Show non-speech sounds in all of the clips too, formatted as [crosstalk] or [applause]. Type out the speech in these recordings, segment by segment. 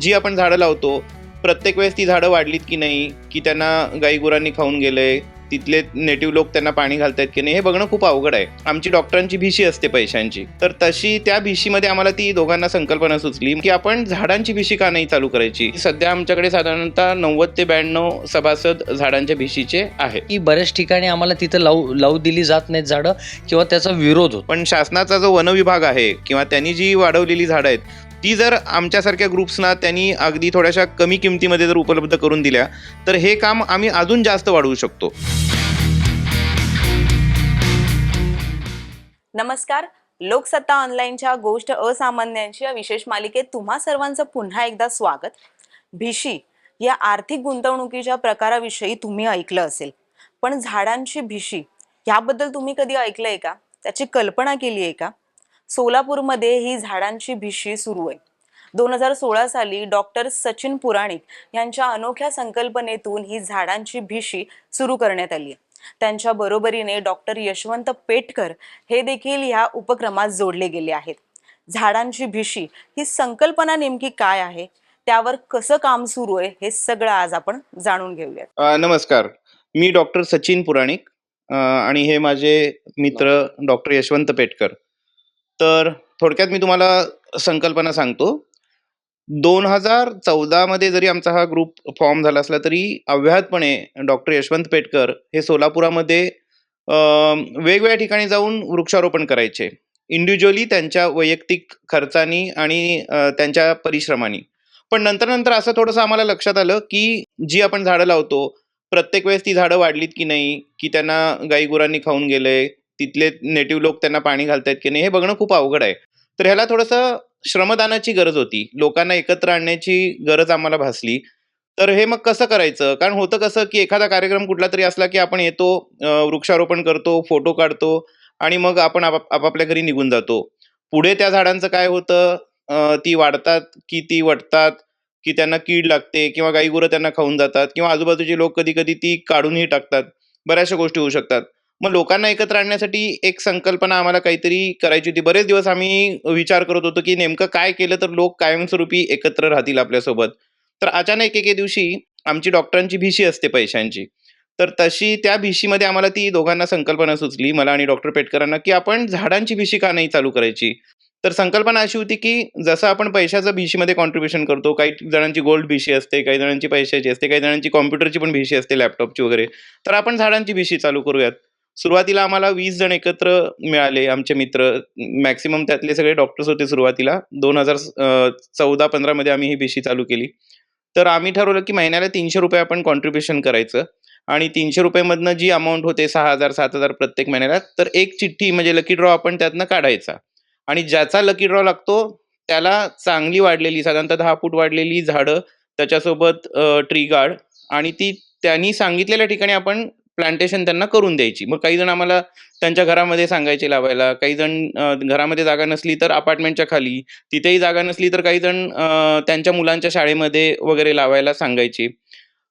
जी आपण झाडं लावतो प्रत्येक वेळेस ती झाडं वाढलीत की नाही की त्यांना गाईगुरांनी खाऊन गेलंय तिथले नेटिव्ह लोक त्यांना पाणी घालतायत की नाही हे बघणं खूप अवघड आहे. आमची डॉक्टरांची भीशी असते पैशांची. तर तशी त्या भीशीमध्ये आम्हाला ती दोघांना संकल्पना सुचली की आपण झाडांची भीशी का नाही चालू करायची? सध्या आमच्याकडे साधारणतः नव्वद ते ब्याण्णव सभासद झाडांच्या भीशीचे आहेत. की बऱ्याच ठिकाणी आम्हाला तिथं लावू लावू दिली जात नाहीत झाडं किंवा त्याचा विरोध होतो. पण शासनाचा जो वन विभाग आहे किंवा त्यांनी जी वाढवलेली झाडं आहेत ती जर आमच्यासारख्या ग्रुप्सना त्यांनी अगदी थोड्याशा कमी किमतीमध्ये जर उपलब्ध करून दिल्या तर हे काम आम्ही अजून जास्त वाढवू शकतो. नमस्कार. लोकसत्ता ऑनलाईनच्या गोष्ट असामान्यांची या विशेष मालिकेत तुम्हा सर्वांचं पुन्हा एकदा स्वागत. भिशी या आर्थिक गुंतवणुकीच्या प्रकाराविषयी तुम्ही ऐकलं असेल. पण झाडांची भिशी याबद्दल तुम्ही कधी ऐकलंय का? त्याची कल्पना केली आहे का? सोलापूरमध्ये ही झाडांची भिशी सुरू आहे. दोन हजार सोळा साली डॉक्टर सचिन पुराणिक यांच्या अनोख्या संकल्पनेतून ही झाडांची भिशी सुरू करण्यात आली आहे. त्यांच्या बरोबरीने डॉक्टर यशवंत पेटकर हे देखील या उपक्रमात जोडले गेले आहेत. झाडांची भिशी ही संकल्पना नेमकी काय आहे? त्यावर कसं काम सुरू आहे? हे सगळं आज आपण जाणून घेऊयात. नमस्कार. मी डॉक्टर सचिन पुराणिक आणि हे माझे मित्र डॉक्टर यशवंत पेटकर. तर थोडक्यात मी तुम्हाला संकल्पना सांगतो. दोन हजार चौदामध्ये जरी आमचा हा ग्रुप फॉर्म झाला असला तरी अव्याहतपणे डॉक्टर यशवंत पेटकर हे सोलापुरामध्ये वेगवेगळ्या ठिकाणी जाऊन वृक्षारोपण करायचे. इंडिव्हिज्युअली त्यांच्या वैयक्तिक खर्चानी आणि त्यांच्या परिश्रमानी. पण नंतर नंतर असं थोडंसं आम्हाला लक्षात आलं की जी आपण झाडं लावतो प्रत्येक वेळेस ती झाडं वाढलीत की नाही की त्यांना गाईगुरांनी खाऊन गेले तिथले नेटिव्ह लोक त्यांना पाणी घालतायत की नाही हे बघणं खूप अवघड आहे. तर ह्याला थोडंसं श्रमदानाची गरज होती. लोकांना एकत्र आणण्याची गरज आम्हाला भासली. तर हे मग कसं करायचं? कारण होतं कसं की एखादा कार्यक्रम कुठला तरी असला की आपण येतो वृक्षारोपण करतो फोटो काढतो आणि मग आपण आपापल्या घरी निघून जातो. पुढे त्या झाडांचं काय होतं? ती वाढतात की ती वटतात की त्यांना कीड लागते किंवा गाईगुरं त्यांना खाऊन जातात किंवा आजूबाजूचे लोक कधी कधी ती काढूनही टाकतात. बऱ्याचशा गोष्टी होऊ शकतात. मग लोकांना एकत्र आणण्यासाठी एक संकल्पना आम्हाला काहीतरी करायची होती. बरेच दिवस आम्ही विचार करत होतो की नेमकं काय केलं तर लोक कायमस्वरूपी एकत्र राहतील आपल्यासोबत. तर अचानक एके दिवशी आमची डॉक्टरांची भीशी असते पैशांची. तर तशी त्या भीशीमध्ये आम्हाला ती दोघांना संकल्पना सुचली मला आणि डॉक्टर पेटकरांना की आपण झाडांची भीशी का नाही चालू करायची? तर संकल्पना अशी होती की जसं आपण पैशाचं भीशीमध्ये कॉन्ट्रीब्युशन करतो काही जणांची गोल्ड भीशी असते काही जणांची पैशाची असते काही जणांची कॉम्प्युटरची पण भीशी असते लॅपटॉपची वगैरे. तर आपण झाडांची भीशी चालू करूयात. सुरुवातीला आम्हाला वीस जण एकत्र मिळाले. आमचे मित्र मॅक्सिमम त्यातले सगळे डॉक्टर्स होते सुरुवातीला. दोन हजार चौदा पंधरामध्ये आम्ही ही भीशी चालू केली. तर आम्ही ठरवलं की महिन्याला तीनशे रुपये आपण कॉन्ट्रीब्युशन करायचं. आणि तीनशे रुपयेमधनं जी अमाऊंट होते सहा हजार सात हजार प्रत्येक महिन्याला तर एक चिठ्ठी म्हणजे लकी ड्रॉ आपण त्यातनं काढायचा. आणि ज्याचा लकी ड्रॉ लागतो त्याला चांगली वाढलेली साधारणतः दहा फूट वाढलेली झाडं त्याच्यासोबत ट्री गार्ड आणि ती त्यांनी सांगितलेल्या ठिकाणी आपण प्लांटेशन त्यांना करून द्यायची. मग काही जण आम्हाला त्यांच्या घरामध्ये सांगायचे लावायला. काही जण घरामध्ये जागा नसली तर अपार्टमेंटच्या खाली. तिथेही जागा नसली तर काही जण त्यांच्या मुलांच्या शाळेमध्ये वगैरे लावायला सांगायचे.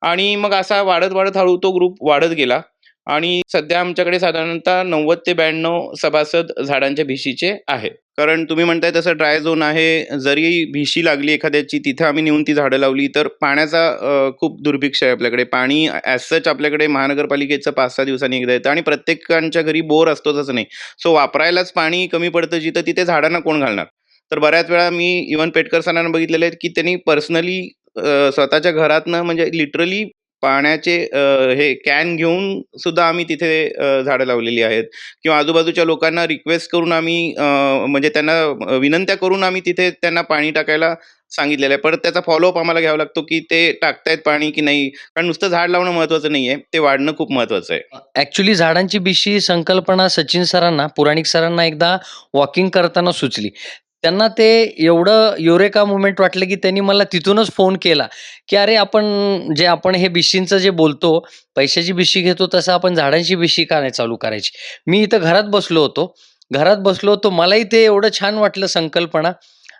आणि मग असा वाढत वाढत हळू तो ग्रुप वाढत गेला. आणि सध्या आमच्याकडे साधारणतः नव्वद ते ब्याण्णव सभासद झाडांच्या भीशीचे आहेत. कारण तुम्ही म्हणताय तसं ड्राय झोन आहे जरी भीशी लागली एखाद्याची तिथं आम्ही नेऊन ती झाडं लावली तर पाण्याचा खूप दुर्भिक्ष आहे आपल्याकडे. पाणी ॲज सच आपल्याकडे महानगरपालिकेचं पाच सहा दिवसांनी एकदा येतं आणि प्रत्येकांच्या घरी बोर असतोच असं नाही. सो वापरायलाच पाणी कमी पडतं जिथं तिथे झाडांना कोण घालणार? तर बऱ्याच वेळा मी इवन पेटकर सरांना बघितलेलं आहे की त्यांनी पर्सनली स्वतःच्या घरातनं म्हणजे लिटरली पाण्याचे हे कॅन घेऊन सुद्धा आम्ही तिथे झाडं लावलेली आहेत. किंवा आजूबाजूच्या लोकांना रिक्वेस्ट करून आम्ही म्हणजे त्यांना विनंत्या करून आम्ही तिथे त्यांना पाणी टाकायला सांगितलेलं आहे. परत त्याचा फॉलोअप आम्हाला घ्यावा लागतो की ते टाकतायत पाणी की नाही? कारण नुसतं झाड लावणं महत्वाचं नाही आहे ते वाढणं खूप महत्वाचं आहे. ऍक्च्युली झाडांची बिशी संकल्पना सचिन सरांना पुराणिक सरांना एकदा वॉकिंग करताना सुचली. त्यांना ते एवढं युरेका मुवमेंट वाटलं की त्यांनी मला तिथूनच फोन केला. की अरे आपण जे आपण हे बिशींचं जे बोलतो पैशाची बिशी घेतो तसं आपण झाडांची बिशी का नाही चालू करायची. मी इथं घरात बसलो होतो. घरात बसलो होतो. मलाही ते एवढं छान वाटलं संकल्पना.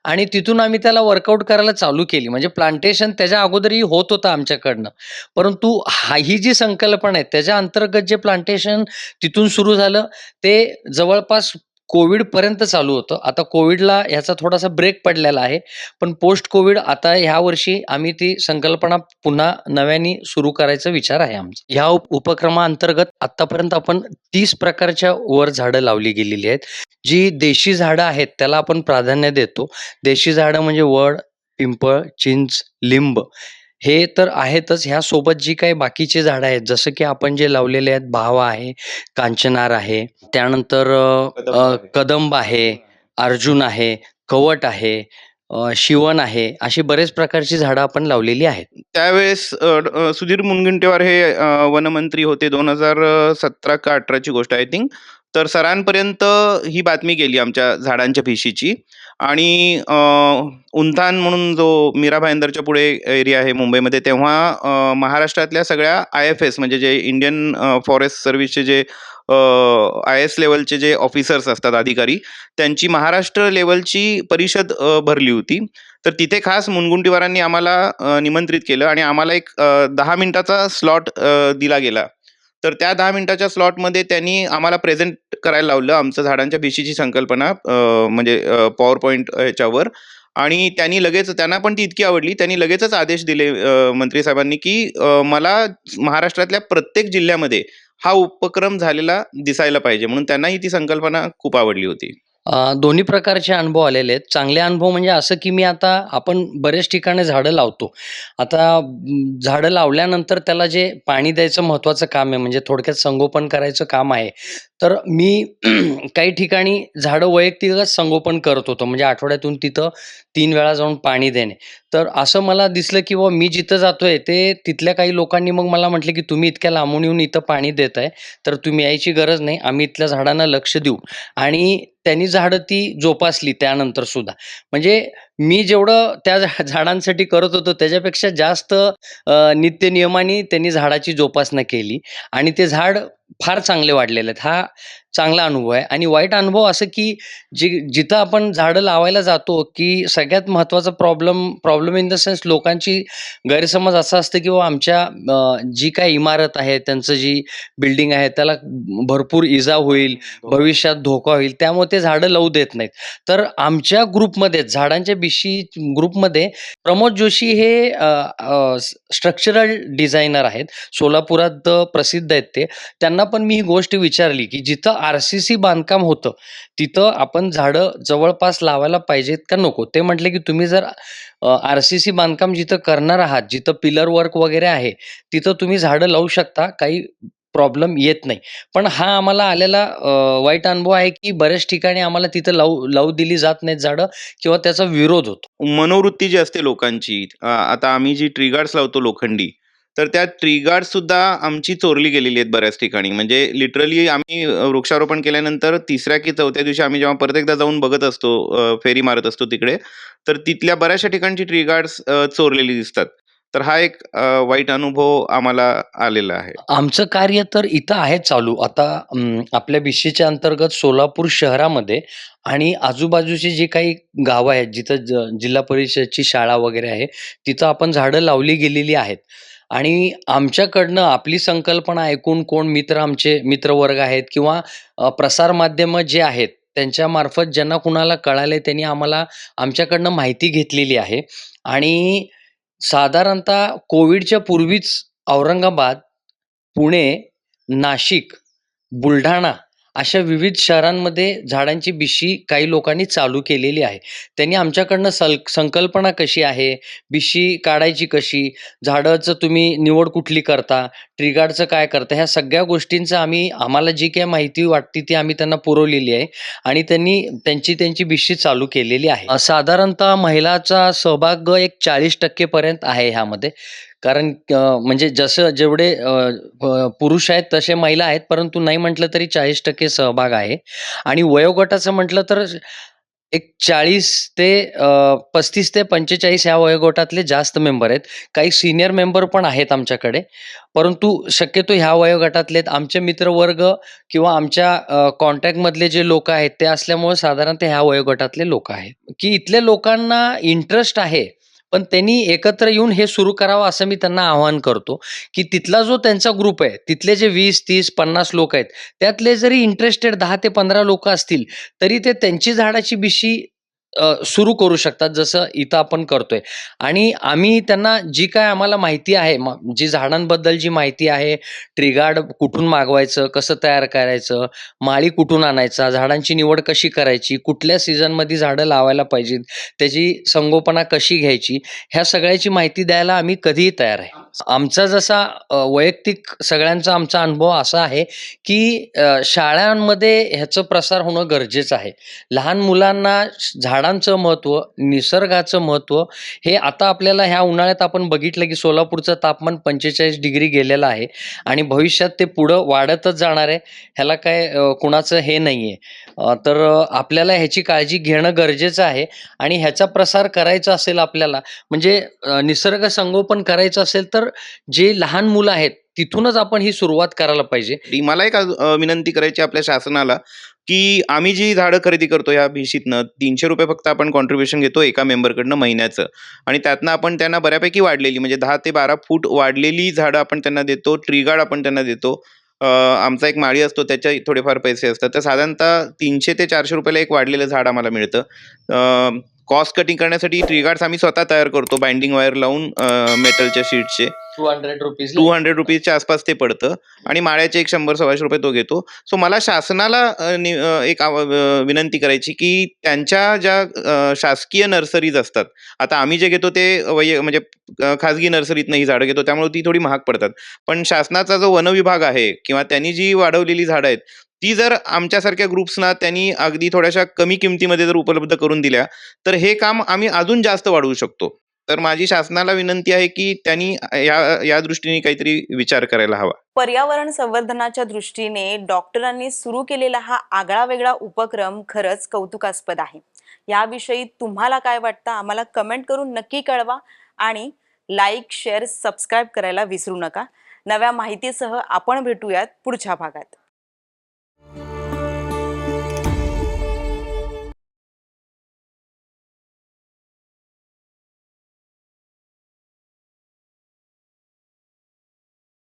आणि तिथून आम्ही त्याला वर्कआउट करायला चालू केली. म्हणजे प्लांटेशन त्याच्या अगोदरही होत होतं आमच्याकडनं. परंतु हा ही जी संकल्पना आहे त्याच्या अंतर्गत जे प्लांटेशन तिथून सुरू झालं ते जवळपास कोविडपर्यंत चालू होतं. आता कोविडला ह्याचा थोडासा ब्रेक पडलेला आहे. पण पोस्ट कोविड आता ह्या वर्षी आम्ही ती संकल्पना पुन्हा नव्याने सुरू करायचा विचार आहे आमचा. ह्या उपक्रमाअंतर्गत आतापर्यंत आपण तीस प्रकारच्या वर झाडं लावली गेलेली आहेत. जी देशी झाडं आहेत त्याला आपण प्राधान्य देतो. देशी झाडं म्हणजे वड पिंपळ चिंच लिंब हे तर आहेतच. ह्यासोबत जी काही बाकीची झाडं आहेत जसं की आपण जे लावलेले आहेत भावा आहे कांचनार आहे त्यानंतर अ, कदंब आहे. अर्जुन आहे कवट आहे अ, शिवण आहे अशी बरेच प्रकारची झाडं आपण लावलेली आहेत. त्यावेळेस अ, ड- अ, सुधीर मुनगंटीवार हे अ, वनमंत्री होते दोन हजार सतरा का अठराची गोष्ट आय थिंक. तर सरांपर्यंत ही बातमी गेली आमच्या झाडांच्या फिशीची आणि अ, म्हणून जो मीरा भाईंदरच्या पुढे एरिया आहे मुंबईमध्ये तेव्हा अ, महाराष्ट्रातल्या सगळ्या आय एफ एस म्हणजे जे इंडियन फॉरेस्ट सर्व्हिसचे जे आय एस लेवलचे जे ऑफिसर्स असतात अधिकारी त्यांची महाराष्ट्र लेवलची परिषद अ, भरली होती. तर तिथे खास मुनगुंटीवारांनी आम्हाला अ, निमंत्रित केलं आणि आम्हाला एक अ, दहा मिनिटाचा स्लॉट दिला गेला. तर त्या दहा मिनिटाच्या स्लॉटमध्ये त्यांनी आम्हाला प्रेझेंट करायला लावलं आमचं झाडांच्या भिशीची संकल्पना म्हणजे पॉवर पॉईंट ह्याच्यावर आणि त्यांनी लगेच त्यांना पण ती इतकी आवडली. त्यांनी लगेचच आदेश दिले मंत्री साहेबांनी की मला महाराष्ट्रातल्या प्रत्येक जिल्ह्यामध्ये हा उपक्रम झालेला दिसायला पाहिजे. म्हणून त्यांनाही ती संकल्पना खूप आवडली होती. दोन्ही प्रकारचे अनुभव आलेले आहेत. चांगले अनुभव म्हणजे असं की मी आता आपण बरेच ठिकाणी झाडं लावतो. आता झाडं लावल्यानंतर त्याला जे पाणी द्यायचं महत्त्वाचं काम आहे म्हणजे थोडक्यात संगोपन करायचं काम आहे. तर मी [clears throat] काही ठिकाणी झाडं वैयक्तिकच संगोपन करत होतो. म्हणजे आठवड्यातून तिथं तीन वेळा जाऊन पाणी देणे. तर असं मला दिसलं की बुवा मी जिथं जातोय ते तिथल्या काही लोकांनी मग मला म्हटलं की तुम्ही इतक्या लांबून येऊन इथं पाणी देत आहे तर तुम्ही यायची गरज नाही आम्ही इथल्या झाडांना लक्ष देऊ. आणि त्यांनी झाडं ती जोपासली त्यानंतर सुद्धा. म्हणजे मी जेवढं त्या झाडांसाठी करत होतो त्याच्यापेक्षा जास्त अ, नित्यनियमाने त्यांनी झाडाची जोपासना केली. आणि ते झाड फार चांगले वाढलेले आहेत. हा चांगला अनुभव आहे. आणि वाईट अनुभव असं की जी जिथं आपण झाडं लावायला जातो की सगळ्यात महत्त्वाचा problem problem in the sense लोकांची गैरसमज असा असतं की बाबा आमच्या जी काही इमारत आहे त्यांचं जी बिल्डिंग आहे त्याला भरपूर इजा होईल भविष्यात धोका होईल त्यामुळे ते झाडं लावू देत नाहीत. तर आमच्या ग्रुपमध्ये झाडांच्या जोशी ग्रुपमध्ये प्रमोद जोशी हे स्ट्रक्चरल डिझायनर आहेत. सोलापुरात प्रसिद्ध आहेत ते. त्यांना पण मी ही गोष्ट विचारली की जिथं आर सी सी बांधकाम होतं तिथं आपण झाडं जवळपास लावायला पाहिजेत का नको? ते म्हटले की तुम्ही जर आर सी सी बांधकाम जिथं करणार आहात जिथं पिलर वर्क वगैरे आहे तिथं तुम्ही झाडं लावू शकता. काही प्रॉब्लेम येत नाही. पण हा आम्हाला आलेला वाईट अनुभव आहे की बऱ्याच ठिकाणी आम्हाला तिथं लावू लावू दिली जात नाहीत झाडं किंवा त्याचा विरोध होतो. मनोवृत्ती जी असते लोकांची आता आम्ही जी ट्रिगार्ड्स लावतो लोखंडी तर त्या ट्रिगार्ड सुद्धा आमची चोरली गेलेली आहेत बऱ्याच ठिकाणी. म्हणजे लिटरली आम्ही वृक्षारोपण केल्यानंतर तिसऱ्या की चौथ्या दिवशी आम्ही जेव्हा परत एकदा जाऊन बघत असतो फेरी मारत असतो तिकडे तर तिथल्या बऱ्याचशा ठिकाणची ट्रिगार्ड्स चोरलेली दिसतात. तर हा एक अ, वाईट अनुभव आम्हाला आलेला आहे. आमचं कार्य तर इथं आहे चालू. आता अं, आपल्या बिशीच्या अंतर्गत सोलापूर शहरामध्ये आणि आजूबाजूची जी काही गावं आहेत जिथं ज जिल्हा परिषदची शाळा वगैरे आहे तिथं आपण झाडं लावली गेलेली आहेत. आणि आमच्याकडनं आपली संकल्पना ऐकून कोण मित्र आमचे मित्रवर्ग आहेत किंवा अ, प्रसारमाध्यमं जे आहेत त्यांच्यामार्फत ज्यांना कुणाला कळाले त्यांनी आम्हाला आमच्याकडनं माहिती घेतलेली आहे. आणि साधारणतः कोविडच्या पूर्वीच औरंगाबाद पुणे, नाशिक, बुलढाणा अशा विविध शहरांमध्ये झाडांची बिशी काही लोकांनी चालू केलेली आहे. त्यांनी आमच्याकडनं सल संकल्पना कशी आहे, बिशी काढायची कशी, झाडाचं तुम्ही निवड कुठली करता, ट्रिगार्डचं काय करता, ह्या सगळ्या गोष्टींचं आम्ही आम्हाला जी काही माहिती वाटते ती आम्ही त्यांना पुरवलेली आहे आणि त्यांनी त्यांची त्यांची बिशी चालू केलेली आहे. साधारणतः महिलाचा सहभाग एक चाळीस टक्केपर्यंत आहे ह्यामध्ये. कारण म्हणजे जसं जेवढे पुरुष आहेत तसे महिला आहेत, परंतु नाही म्हटलं तरी 40% सहभाग आहे आणि वयोगटाचं म्हटलं तर एक 40 ते पस्तीस ते 45 ह्या वयोगटातले जास्त मेंबर आहेत. काही सिनियर मेंबर पण आहेत आमच्याकडे. परंतु शक्यतो ह्या वयोगटातले आहेत. आमचे मित्रवर्ग किंवा आमच्या कॉन्टॅक्टमधले जे लोक आहेत ते असल्यामुळे साधारणतः ह्या वयोगटातले लोक आहेत. की इथल्या लोकांना इंटरेस्ट आहे. पण त्यांनी एकत्र येऊन हे सुरू करावं असं मी त्यांना आवाहन करतो की तिथला जो त्यांचा ग्रुप आहे तिथले जे वीस तीस पन्नास लोक आहेत त्यातले जरी इंटरेस्टेड दहा ते पंधरा लोक असतील तरी ते त्यांची झाडाची बिशी सुरू करू शकतात जसं इथं आपण करतोय. आणि आम्ही त्यांना जी काय आम्हाला माहिती आहे जी झाडांबद्दल जी माहिती आहे ट्रिगार्ड कुठून मागवायचं कसं तयार करायचं माळी कुठून आणायचा झाडांची निवड कशी करायची कुठल्या सीझनमध्ये झाडं लावायला पाहिजेत त्याची संगोपना कशी घ्यायची ह्या सगळ्याची माहिती द्यायला आम्ही कधीही तयार आहे. आमचा जसा वैयक्तिक सगळ्यांचा आमचा अनुभव असा आहे की शाळांमध्ये ह्याचं प्रसार होणं गरजेचं आहे. लहान मुलांना झाडांचं महत्त्व निसर्गाचं महत्त्व हे आता आपल्याला ह्या उन्हाळ्यात आपण बघितलं की सोलापूरचं तापमान पंचेचाळीस डिग्री गेलेलं आहे आणि भविष्यात ते पुढं वाढतच जाणार आहे ह्याला काय कुणाचं हे नाही आहे तर आपल्याला ह्याची काळजी घेणं गरजेचं आहे आणि ह्याचा प्रसार करायचा असेल आपल्याला म्हणजे निसर्ग संगोपन करायचं असेल तर जे लहान मुलं आहेत तिथूनच आपण ही सुरुवात करायला पाहिजे. मला एक विनंती करायची आपल्या शासनाला की आम्ही जी झाडं खरेदी करतो या भिशीतनं तीनशे रुपये फक्त आपण कॉन्ट्रीब्युशन घेतो एका मेंबरकडनं महिन्याचं. आणि त्यातनं आपण त्यांना बऱ्यापैकी वाढलेली म्हणजे दहा ते बारा फूट वाढलेली झाडं आपण त्यांना देतो ट्रीगार्ड आपण त्यांना देतो. आमचा एक माळी असतो त्याच्या थोडेफार पैसे असतात. तर साधारणतः तीनशे ते चारशे रुपयाला एक वाढलेलं झाड आम्हाला मिळतं. कॉस्ट कटिंग करण्यासाठी ट्रीगार्ड्स आम्ही स्वतः तयार करतो बाइंडिंग वायर लावून मेटलच्या शीटचे two hundred rupees two hundred रुपीजच्या आसपास ते पडतं. आणि माळ्याचे एक शंभर सव्वाशे रुपये तो घेतो. सो मला शासनाला एक विनंती करायची की त्यांच्या ज्या शासकीय नर्सरीज असतात आता आम्ही जे घेतो ते वैय म्हणजे खाजगी नर्सरीतनं ही झाडं घेतो त्यामुळे ती थोडी महाग पडतात. पण शासनाचा जो वनविभाग आहे किंवा त्यांनी जी वाढवलेली झाडं आहेत ती जर आमच्यासारख्या ग्रुप्सना त्यांनी अगदी थोड्याशा कमी किमतीमध्ये जर उपलब्ध करून दिल्या तर हे काम आम्ही अजून जास्त वाढवू शकतो. तर माझी शासनाला विनंती आहे की त्यांनी या या दृष्टीने काहीतरी विचार करायला हवा. पर्यावरण संवर्धनाच्या दृष्टीने डॉक्टरांनी सुरू केलेला हा आगळा वेगळा उपक्रम खरंच कौतुकास्पद आहे. याविषयी तुम्हाला काय वाटतं आम्हाला कमेंट करून नक्की कळवा आणि लाईक शेअर सबस्क्राईब करायला विसरू नका. नव्या माहितीसह आपण भेटूयात पुढच्या भागात.